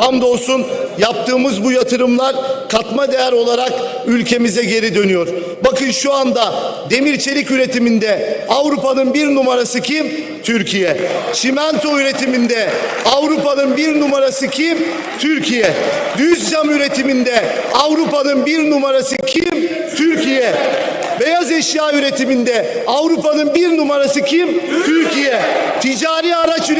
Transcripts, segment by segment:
hamdolsun yaptığımız bu yatırımlar katma değer olarak ülkemize geri dönüyor. Bakın şu anda demir çelik üretiminde Avrupa'nın bir numarası kim? Türkiye. Çimento üretiminde Avrupa'nın bir numarası kim? Türkiye. Düz cam üretiminde Avrupa'nın bir numarası kim? Türkiye. Beyaz eşya üretiminde Avrupa'nın bir numarası kim? Türkiye. Ticari araç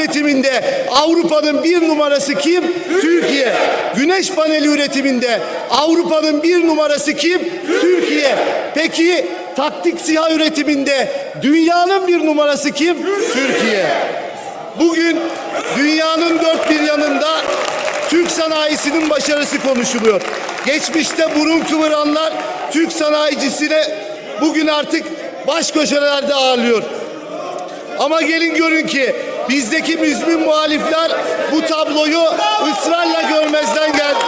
üretiminde Avrupa'nın bir numarası kim? Türkiye. Güneş paneli üretiminde Avrupa'nın bir numarası kim? Türkiye. Peki taktik silah üretiminde dünyanın bir numarası kim? Türkiye. Bugün dünyanın dört bir yanında Türk sanayisinin başarısı konuşuluyor. Geçmişte burun kıvıranlar Türk sanayicisine bugün artık baş köşelerde ağırlıyor. Ama gelin görün ki bizdeki müzmin muhalifler bu tabloyu ısrarla görmezden geldi.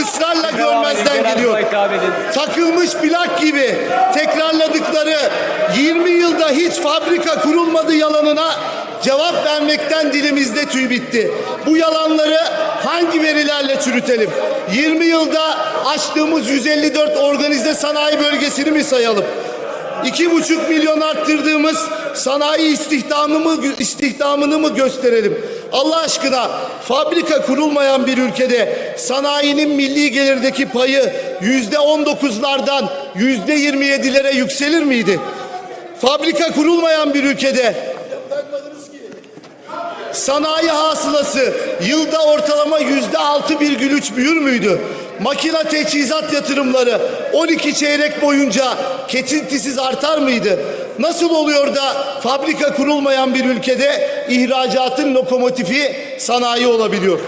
Israrla görmezden geliyor. Takılmış plak gibi tekrarladıkları 20 yılda hiç fabrika kurulmadı yalanına cevap vermekten dilimizde tüy bitti. Bu yalanları hangi verilerle çürütelim? 20 yılda açtığımız 154 organize sanayi bölgesini mi sayalım? İki buçuk milyon arttırdığımız sanayi istihdamını, istihdamını mı gösterelim? Allah aşkına fabrika kurulmayan bir ülkede sanayinin milli gelirdeki payı yüzde on dokuzlardan yüzde yirmi yedilere yükselir miydi? Fabrika kurulmayan bir ülkede Sanayi hasılası yılda ortalama yüzde altı virgül üç büyür müydü? Makina teçhizat yatırımları 12 çeyrek boyunca kesintisiz artar mıydı? Nasıl oluyor da fabrika kurulmayan bir ülkede ihracatın lokomotifi sanayi olabiliyor?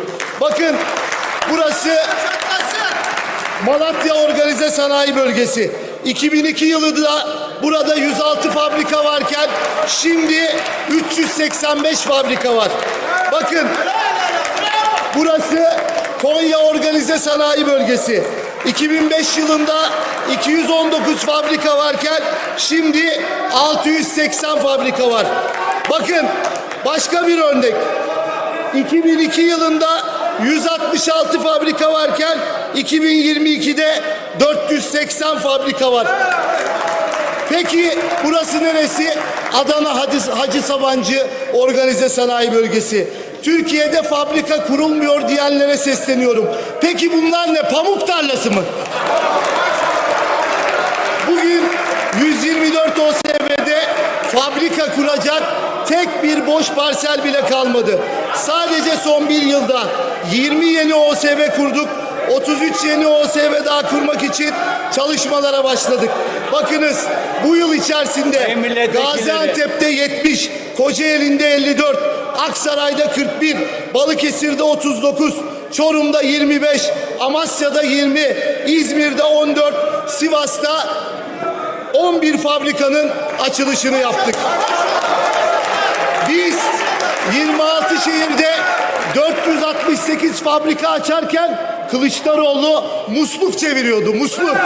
Bakın burası Malatya Organize Sanayi Bölgesi. 2002 yılında burada 106 fabrika varken şimdi 385 fabrika var. Bakın burası Konya Organize Sanayi Bölgesi. 2005 yılında 219 fabrika varken şimdi 680 fabrika var. Bakın başka bir örnek. 2002 yılında 166 fabrika varken 2022'de 480 fabrika var. Peki burası neresi? Adana Hacı, Hacı Sabancı Organize Sanayi Bölgesi. Türkiye'de fabrika kurulmuyor diyenlere sesleniyorum. Peki bunlar ne? Pamuk tarlası mı? Bugün 124 OSB'de fabrika kuracak tek bir boş parsel bile kalmadı. Sadece son bir yılda 20 yeni OSB kurduk. 33 yeni OSB daha kurmak için çalışmalara başladık. Bakınız bu yıl içerisinde. Gaziantep'te 70, Kocaeli'nde 54, Aksaray'da 41, Balıkesir'de 39, Çorum'da 25, Amasya'da 20, İzmir'de 14, Sivas'ta 11 fabrikanın açılışını yaptık. Biz 26 şehirde 468 fabrika açarken Kılıçdaroğlu musluk çeviriyordu, musluk.